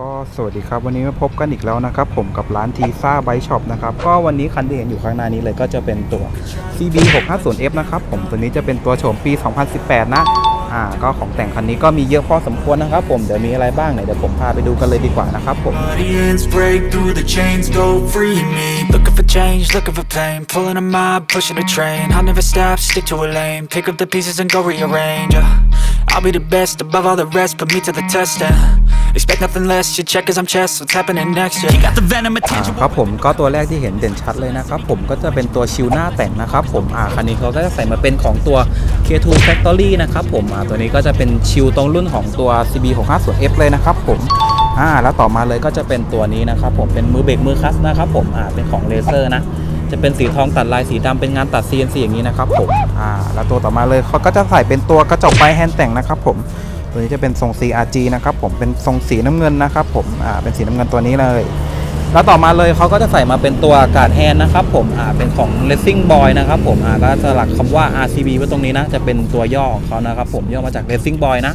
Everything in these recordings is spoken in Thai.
ก็สวัสดีครับวันนี้มาพบกันอีกแล้วนะครับ ผมกับร้านทีซ่าไบช็อปนะครับ ก็วันนี้คันที่เห็นอยู่ข้างหน้านี้เลยก็จะเป็นตัว CB 650F นะครับ ผมตัวนี้จะเป็นตัวโฉมปี 2018 นะอ่าก็ของแต่งคันนี้ก็มีเยอะพอสมควรนะครับผมเดี๋ยวมีอะไรบ้างเนี่ยเดี๋ยวผมพาไปดูกันเลยดีกว่านะครับผม Audience break through the chains, go free me. Looking for change, looking for pain. Pulling a mob, pushing a train. I'll never stop, stick to a lane. Pick up the pieces and go rearrange. yeah. I'll be the best above all the rest, put me to the test. And expect nothing less. Your check is I'm chess, what's happening next? Yeah. You got the venom, อ่า attention. ครับผมก็ตัวแรกที่เห็นเด่นชัดเลยนะครับ ผมก็จะเป็นตัวชิวหน้าแต่งนะครับผมอ่าคันนี้เขาก็จะใส่มาเป็นของตัว K2 Factory นะครับผมอ่าตัวนี้ก็จะเป็นชิวตรงรุ่นของตัว CB 650F เลยนะครับผมอ่าแล้วต่อมาเลยก็จะเป็นตัวนี้นะครับผมเป็นมือเบรกมือคลัสนะครับผมอ่าเป็นของเลเซอร์นะ จะเป็นสีทองตัดลายสีดำเป็นงานตัด CNC อย่างนี้นะครับผมอ่าแล้วตัวต่อมาเลยเขาก็จะใส่เป็นตัวกระจกไฟแฮนด์แต่งนะครับผมตัวนี้จะเป็นทรง CRG นะครับผมเป็นทรงสีน้ำเงินนะครับผมอ่าเป็นสีน้ำเงินตัวนี้เลยแล้วต่อมาเลยเขาก็จะใส่มาเป็นตัวการ์ดแฮนด์นะครับผมอ่าเป็นของ Racing Boy นะครับผมอ่าก็สลักคำว่า RCB ไว้ตรงนี้นะ จะเป็นตัวย่อของเขานะครับผมย่อมาจาก Racing Boy นะ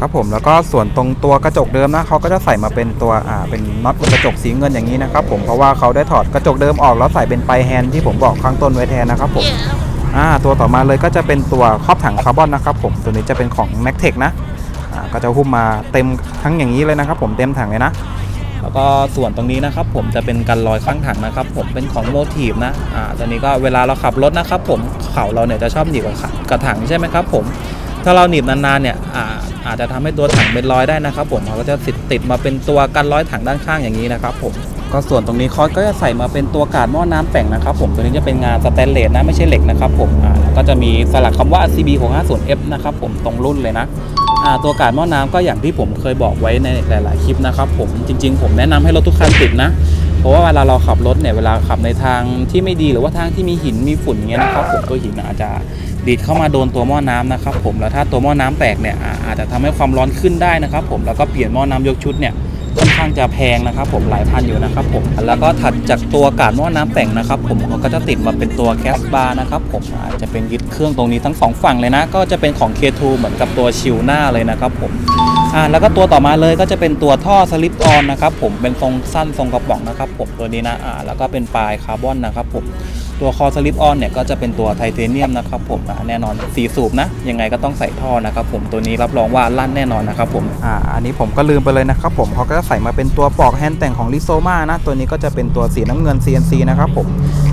ครับผมแล้วก็ส่วนตรงตัวกระจกเดิมนะเขาก็จะใส่มาเป็นตัวอ่าเป็นน็อตกระจกสีเงินอย่างนี้นะครับผมเพราะว่าเขาได้ถอดกระจกเดิมออกแล้วใส่เป็นปลายแฮนด์ที่ผมบอกข้างต้นไว้แทนนะครับผมอ่าตัวต่อมาเลยก็จะเป็นตัวครอบถังคาร์บอนนะครับผมตัวนี้จะเป็นของ m a c t e c นะอ่าก็จะหุ้มมาเต็มทั้งอย่างนี้เลยนะครับ ผมเต็มถังเลยนะแล้วก็ส่วนตรงนี้นะครับผมจะเป็นกันรอยข้างถังนะครับ ผมเป็นของโมทีฟนะอ่าตอนนี้ก็เวลาเราขับรถนะครับ ผมเข่าเราเนี่ยจะชอบหนีบกับกระถังใช่ไหมครับ ผม ถ้าเราหนีบนานๆเนี่ยอาอาจจะทำให้ตัวถังเป็นรอยได้นะครับ ผมเขาก็จะติดติดมาเป็นตัวกันรอยถังด้านข้างอย่างนี้นะครับ ผมก็ส่วนตรงนี้คอสก็จะใส่มาเป็นตัวกาดหม้อน้ำแต่งนะครับ ผมตัวนี้จะเป็นงานสแตนเลสนะไม่ใช่เหล็กนะครับ ผมอ่าก็จะมีสลักคำว่า CB 650F นะครับ ผมตรงรุ่นเลยนะอ่าตัวกาดหม้อน้ำก็อย่างที่ผมเคยบอกไว้ในหลาย ๆ คลิปนะครับ ผมจริง ๆ ผมแนะนำให้รถทุกคันติดนะเพราะว่าเวลาเราขับรถเนี่ยเวลาขับในทางที่ไม่ดีหรือว่าทางที่มีหินมีฝุ่นอย่างเงี้ยนะครับผมตัวหินอาจจะ ดีดเข้ามาโดนตัวหม้อน้ำนะครับผมแล้วถ้าตัวหม้อน้ำแตกเนี่ยอาจจะทำให้ความร้อนขึ้นได้นะครับผมแล้วก็เปลี่ยนหม้อน้ำยกชุดเนี่ยค่อนข้างจะแพงนะครับผมหลายพันอยู่นะครับผมแล้วก็ถัดจากตัวกาดหม้อน้ำแต่งนะครับผมเขาก็จะติดมาเป็นตัวแคสบาร์นะครับผมอาจจะเป็นยึดเครื่องตรงนี้ทั้งสองฝั่งเลยนะ ก็จะเป็นของ K2 เหมือนกับตัวชิวหน้าเลยนะครับผมอ่าแล้วก็ตัวต่อมาเลยก็จะเป็นตัวท่อสลิปออนนะครับผมเป็นทรงสั้นทรงกระป๋องนะครับผมตัวนี้นะอ่าแล้วก็เป็นปลายคาร์บอนนะครับผม ตัวคอสลิปออนเนี่ยก็จะเป็นตัวไทเทเนียมนะครับผมอ่าแน่นอนสีสูบนะ ยังไงก็ต้องใส่ท่อนะครับผมตัวนี้รับรองว่าลั่นแน่นอนนะครับผมอ่าอันนี้ผมก็ลืมไปเลยนะครับผมเขาก็จะใส่มาเป็นตัวปลอกแฮนด์แต่งของลิโซมานะตัวนี้ก็จะเป็นตัวสีน้ำเงิน CNC นะครับผม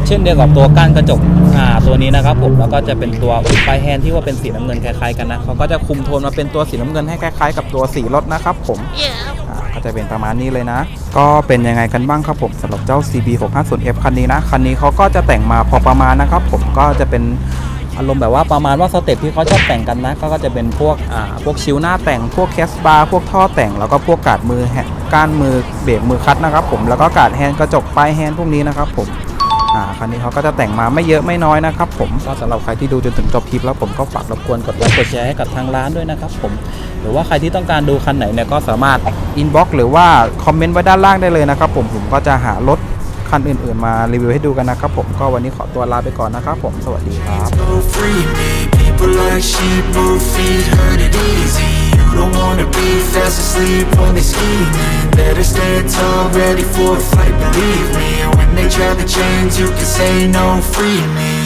เช่นเดียวกับตัวก้านกระจกอ่าตัวนี้นะครับผมแล้วก็จะเป็นตัวปลายแฮนด์ที่ว่าเป็นสีน้ำเงินคล้ายๆกันนะเขาก็จะคุมโทนมาเป็นตัวสีน้ำเงินให้คล้ายๆ กับตัวสีรถนะครับผมอ่าก็ จะเป็นประมาณนี้เลยนะ ก็เป็นยังไงกันบ้างครับผมสำหรับเจ้า CB 650F คันนี้นะ คันนี้เขาก็จะแต่งมาพอประมาณนะครับ ผมก็จะเป็นอารมณ์แบบว่าประมาณว่าสเต็ปที่เขาชอบแต่งกันนะ ก็จะเป็นพวกอ่าพวกชิวหน้าแต่งพวกแคสบาร์พวกท่อแต่งแล้วก็พวกกาดมือแฮก้านมือเบรกมือคัดนะครับ ผมแล้วก็กาดแฮนด์กระจกปลายแฮนด์พวกนี้นะครับผม อ่าคันนี้เขาก็จะแต่งมาไม่เยอะไม่น้อยนะครับผมก็สำหรับใครที่ดูจนถึงจบคลิปแล้วผมก็ฝากรบกวนกดไลค์กดแชร์ให้กับทางร้านด้วยนะครับผมหรือว่าใครที่ต้องการดูคันไหนเนี่ยก็สามารถอินบ็อกซ์หรือว่าคอมเมนต์ไว้ด้านล่างได้เลยนะครับผมผมก็จะหารถคันอื่นๆมารีวิวให้ดูกันนะครับผมก็วันนี้ขอตัวลาไปก่อนนะครับผมสวัสดีครับ People like sheep move feet, hurt it easy. You don't wanna be fast asleep when they scheming. Better stand tall, ready for a fight, believe me. When they try to change, you can say no, free me.